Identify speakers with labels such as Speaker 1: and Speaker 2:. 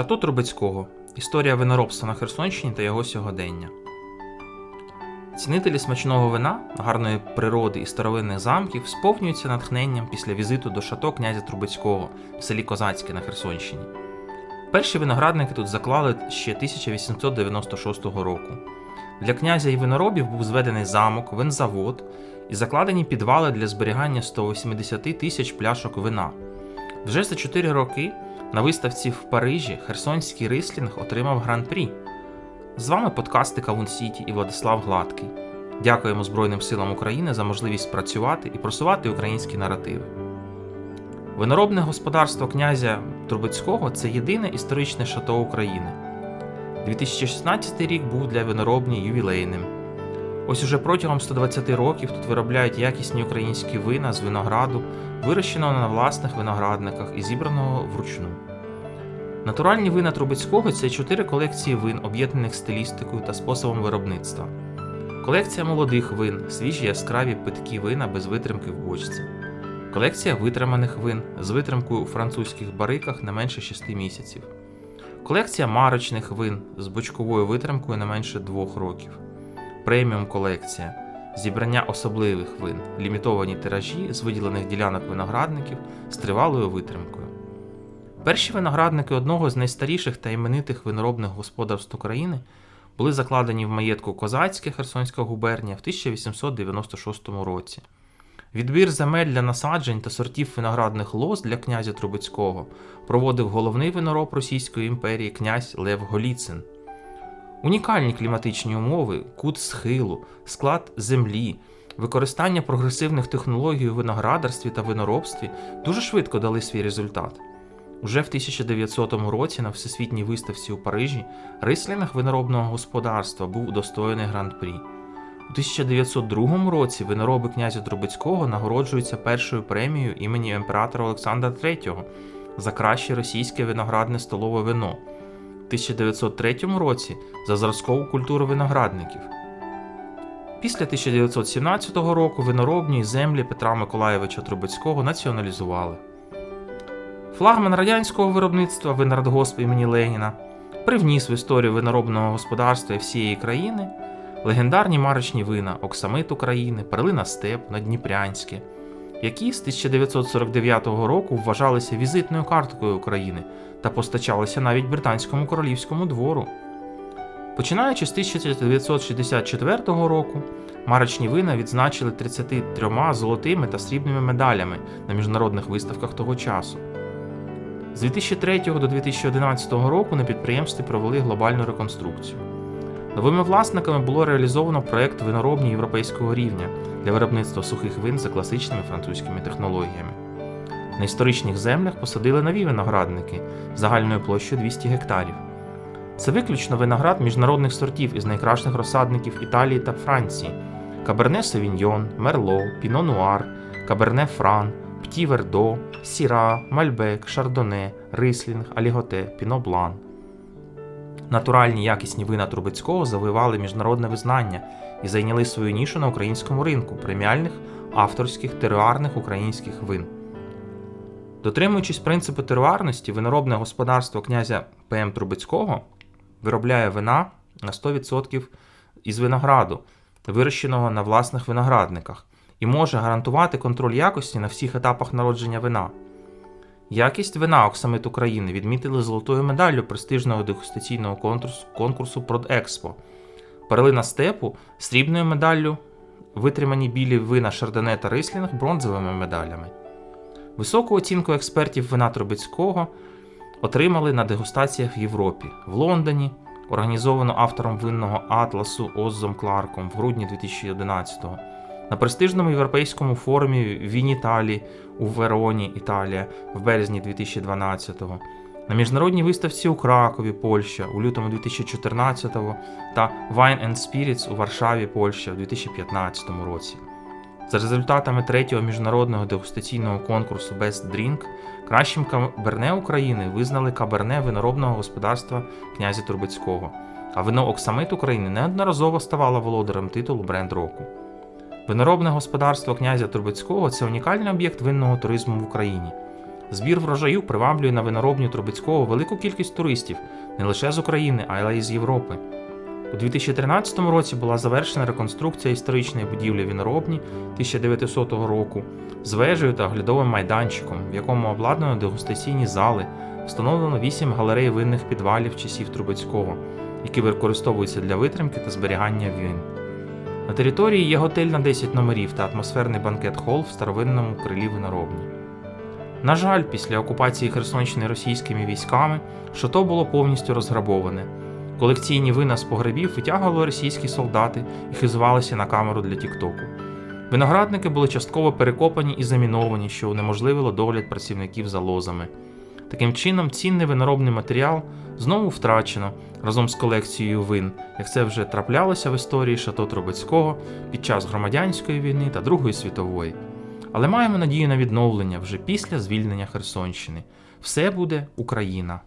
Speaker 1: Шато Трубецького. Історія виноробства на Херсонщині та його сьогодення. Цінителі смачного вина, гарної природи і старовинних замків сповнюються натхненням після візиту до шато князя Трубецького в селі Козацьке на Херсонщині. Перші виноградники тут заклали ще 1896 року. Для князя і виноробів був зведений замок, винзавод і закладені підвали для зберігання 180 тисяч пляшок вина. Вже за 4 роки на виставці в Парижі Херсонський рислінг отримав гран-прі. З вами подкасти Кавун Сіті і Владислав Гладкий. Дякуємо Збройним силам України за можливість працювати і просувати українські наративи. Виноробне господарство князя Трубецького це єдине історичне шато України. 2016 рік був для виноробні ювілейним. Ось уже протягом 120 років тут виробляють якісні українські вина з винограду, вирощеного на власних виноградниках і зібраного вручну. Натуральні вина Трубецького це чотири колекції вин, об'єднаних стилістикою та способом виробництва. Колекція молодих вин, свіжі яскраві питкі вина без витримки в бочці. Колекція витриманих вин з витримкою у французьких бариках не менше 6 місяців. Колекція марочних вин з бочковою витримкою не менше 2 років. Преміум колекція зібрання особливих вин, лімітовані тиражі з виділених ділянок виноградників з тривалою витримкою. Перші виноградники одного з найстаріших та іменитих виноробних господарств України були закладені в маєтку Козацьке Херсонська губернія в 1896 році. Відбір земель для насаджень та сортів виноградних лоз для князя Трубецького проводив головний винороб Російської імперії князь Лев Голіцин. Унікальні кліматичні умови, кут схилу, склад землі, використання прогресивних технологій у виноградарстві та виноробстві дуже швидко дали свій результат. Уже в 1900 році на всесвітній виставці у Парижі рислінг виноробного господарства був удостоєний гран-прі. У 1902 році винороби князя Трубецького нагороджуються першою премією імені імператора Олександра III за краще російське виноградне столове вино. У 1903 році за зразкову культуру виноградників. Після 1917 року виноробні землі Петра Миколаєвича Трубецького націоналізували. Флагман радянського виробництва Винрадгосп імені Леніна привніс в історію виноробного господарства всієї країни легендарні марочні вина Оксамит України, Перлина Степ, Надніпрянське, які з 1949 року вважалися візитною карткою України та постачалися навіть британському королівському двору. Починаючи з 1964 року, марочні вина відзначили 33 золотими та срібними медалями на міжнародних виставках того часу. З 2003 до 2011 року на підприємстві провели глобальну реконструкцію. Новими власниками було реалізовано проект виноробні європейського рівня для виробництва сухих вин за класичними французькими технологіями. На історичних землях посадили нові виноградники загальною площею 200 гектарів. Це виключно виноград міжнародних сортів із найкращих розсадників Італії та Франції: Каберне Савіньйон, Мерло, Піно Нуар, Каберне Фран, Пті Вердо, Сіра, Мальбек, Шардоне, Рислінг, Аліготе, Піно Блан. Натуральні якісні вина Трубецького завоювали міжнародне визнання і зайняли свою нішу на українському ринку преміальних авторських теруарних українських вин. Дотримуючись принципу теруарності, виноробне господарство князя П.М. Трубецького виробляє вина на 100% із винограду, вирощеного на власних виноградниках, і може гарантувати контроль якості на всіх етапах народження вина. Якість вина Оксамит України відмітили золотою медаллю престижного дегустаційного конкурсу, конкурсу Продекспо. Перлина степу срібною медаллю, витримані білі вина Шардоне та Рислінг бронзовими медалями. Високу оцінку експертів вина Трубецького отримали на дегустаціях в Європі, в Лондоні, організовано автором винного атласу Оззом Кларком в грудні 2011-го, на престижному європейському форумі Вініталі у Вероні, Італія, в березні 2012-го, на міжнародній виставці у Кракові, Польща у лютому 2014-го та Wine and Spirits у Варшаві, Польща у 2015 році. За результатами третього міжнародного дегустаційного конкурсу Best Drink кращим каберне України визнали каберне виноробного господарства князя Турбецького, а вино Оксамит України неодноразово ставало володарем титулу бренд року. Виноробне господарство князя Турбецького це унікальний об'єкт винного туризму в Україні. Збір врожаю приваблює на виноробню Трубецького велику кількість туристів не лише з України, а й з Європи. У 2013 році була завершена реконструкція історичної будівлі віноробні 1900 року з вежею та оглядовим майданчиком, в якому обладнано дегустаційні зали, встановлено 8 галерей винних підвалів часів Трубецького, які використовуються для витримки та зберігання вин. На території є готель на 10 номерів та атмосферний банкет-хол в старовинному крилі виноробні. На жаль, після окупації Херсонщини російськими військами шато було повністю розграбоване. Колекційні вина з погребів витягували російські солдати і хизувалися на камеру для Тіктоку. Виноградники були частково перекопані і заміновані, що унеможливило догляд працівників за лозами. Таким чином, цінний виноробний матеріал знову втрачено разом з колекцією вин, як це вже траплялося в історії Шато Трубецького під час громадянської війни та Другої світової. Але маємо надію на відновлення вже після звільнення Херсонщини. Все буде Україна!